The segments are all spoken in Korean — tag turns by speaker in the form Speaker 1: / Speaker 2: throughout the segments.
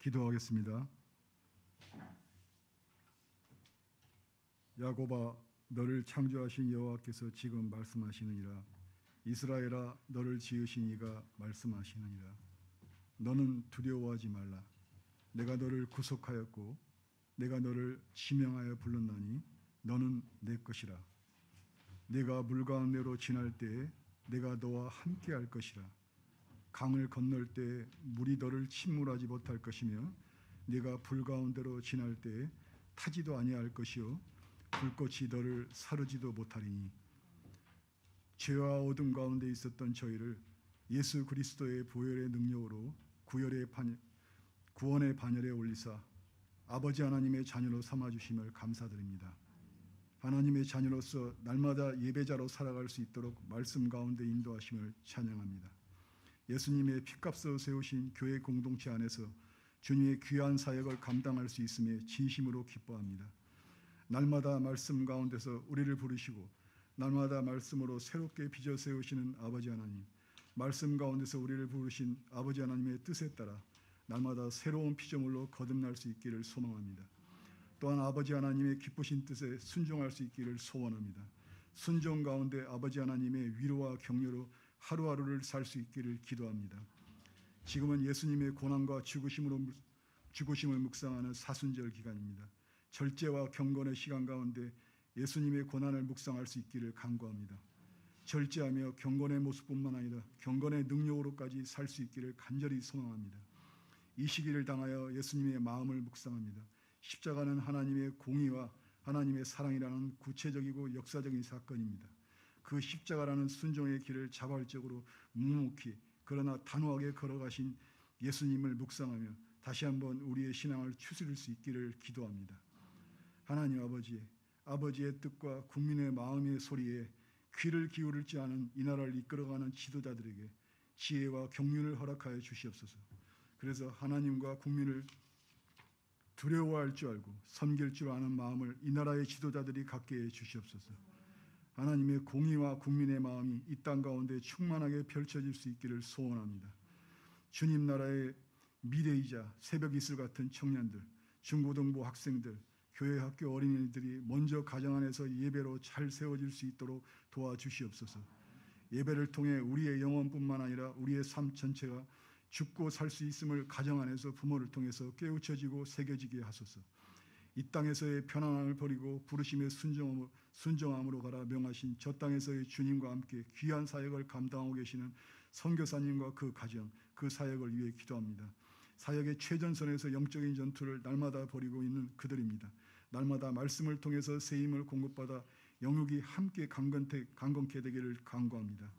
Speaker 1: 기도하겠습니다. 야고바 너를 창조하신 여호와께서 지금 말씀하시느니라. 이스라엘아 너를 지으신 이가 말씀하시느니라. 너는 두려워하지 말라. 내가 너를 구속하였고 내가 너를 지명하여 불렀나니 너는 내 것이라. 내가 물 가운데로 지날 때에 내가 너와 함께 할 것이라 강을 건널 때 물이 너를 침몰하지 못할 것이며 네가 불 가운데로 지날 때에 타지도 아니할 것이요 불꽃이 너를 사르지도 못하리니 죄와 어둠 가운데 있었던 저희를 예수 그리스도의 보혈의 능력으로 구열의 반, 구원의 반열에 올리사 아버지 하나님의 자녀로 삼아 주심을 감사드립니다. 하나님의 자녀로서 날마다 예배자로 살아갈 수 있도록 말씀 가운데 인도하심을 찬양합니다. 예수님의 피값으로 세우신 교회 공동체 안에서 주님의 귀한 사역을 감당할 수 있음에 진심으로 기뻐합니다. 날마다 말씀 가운데서 우리를 부르시고 날마다 말씀으로 새롭게 빚어 세우시는 아버지 하나님, 말씀 가운데서 우리를 부르신 아버지 하나님의 뜻에 따라 날마다 새로운 피조물로 거듭날 수 있기를 소망합니다. 또한 아버지 하나님의 기쁘신 뜻에 순종할 수 있기를 소원합니다. 순종 가운데 아버지 하나님의 위로와 격려로 하루하루를 살 수 있기를 기도합니다. 지금은 예수님의 고난과 죽으심으로 죽으심을 묵상하는 사순절 기간입니다. 절제와 경건의 시간 가운데 예수님의 고난을 묵상할 수 있기를 간구합니다. 절제하며 경건의 모습뿐만 아니라 경건의 능력으로까지 살 수 있기를 간절히 소망합니다. 이 시기를 당하여 예수님의 마음을 묵상합니다. 십자가는 하나님의 공의와 하나님의 사랑이라는 구체적이고 역사적인 사건입니다. 그 십자가라는 순종의 길을 자발적으로 묵묵히 그러나 단호하게 걸어가신 예수님을 묵상하며 다시 한번 우리의 신앙을 추스릴 수 있기를 기도합니다. 하나님 아버지, 아버지의 뜻과 국민의 마음의 소리에 귀를 기울일지 않은 이 나라를 이끌어가는 지도자들에게 지혜와 경륜을 허락하여 주시옵소서. 그래서 하나님과 국민을 두려워할 줄 알고 섬길 줄 아는 마음을 이 나라의 지도자들이 갖게 해 주시옵소서. 하나님의 공의와 국민의 마음이 이 땅 가운데 충만하게 펼쳐질 수 있기를 소원합니다. 주님 나라의 미래이자 새벽 이슬 같은 청년들, 중고등부 학생들, 교회 학교 어린이들이 먼저 가정 안에서 예배로 잘 세워질 수 있도록 도와주시옵소서. 예배를 통해 우리의 영혼뿐만 아니라 우리의 삶 전체가 죽고 살 수 있음을 가정 안에서 부모를 통해서 깨우쳐지고 새겨지게 하소서. 이 땅에서의 편안함을 버리고 부르심의 순종함으로, 순종함으로 가라 명하신 저 땅에서의 주님과 함께 귀한 사역을 감당하고 계시는 선교사님과 그 가정, 그 사역을 위해 기도합니다. 사역의 최전선에서 영적인 전투를 날마다 벌이고 있는 그들입니다. 날마다 말씀을 통해서 새 힘을 공급받아 영육이 함께 강건케, 강건케 되기를 간구합니다.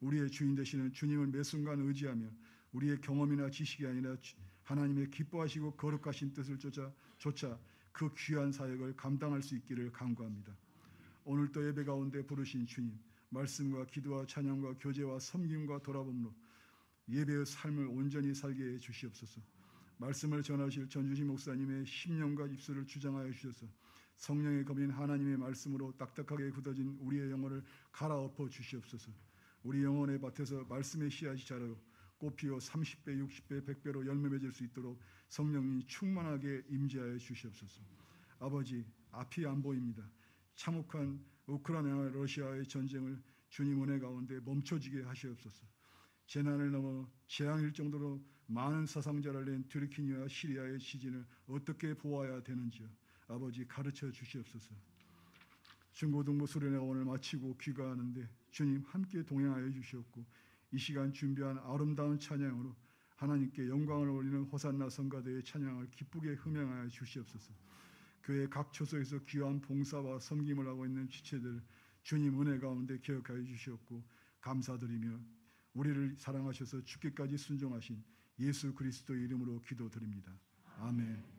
Speaker 1: 우리의 주인 되시는 주님을 매 순간 의지하며 우리의 경험이나 지식이 아니라 하나님의 기뻐하시고 거룩하신 뜻을 쫓아, 쫓아 그 귀한 사역을 감당할 수 있기를 간구합니다. 오늘도 예배 가운데 부르신 주님, 말씀과 기도와 찬양과 교제와 섬김과 돌아봄으로 예배의 삶을 온전히 살게 해 주시옵소서. 말씀을 전하실 전주시 목사님의 심령과 입술을 주장하여 주셔서 성령의 검인 하나님의 말씀으로 딱딱하게 굳어진 우리의 영혼을 갈아엎어 주시옵소서. 우리 영혼의 밭에서 말씀의 씨앗이 자라고 꽃피어 30배, 60배, 100배로 열매 맺을 수 있도록 성령이 충만하게 임재하여 주시옵소서. 아버지, 앞이 안 보입니다. 참혹한 우크라이나 러시아의 전쟁을 주님 은혜 가운데 멈춰지게 하시옵소서. 재난을 넘어 재앙일 정도로 많은 사상자를 낸 튀르키니와 시리아의 지진을 어떻게 보아야 되는지요. 아버지 가르쳐 주시옵소서. 중고등부 수련회원을 마치고 귀가하는데 주님 함께 동행하여 주시옵고 이 시간 준비한 아름다운 찬양으로 하나님께 영광을 올리는 호산나 성가대의 찬양을 기쁘게 흠양하여 주시옵소서. 교회 각 초소에서 귀한 봉사와 섬김을 하고 있는 지체들 주님 은혜 가운데 기억하여 주시옵고 감사드리며 우리를 사랑하셔서 죽기까지 순종하신 예수 그리스도의 이름으로 기도드립니다. 아멘.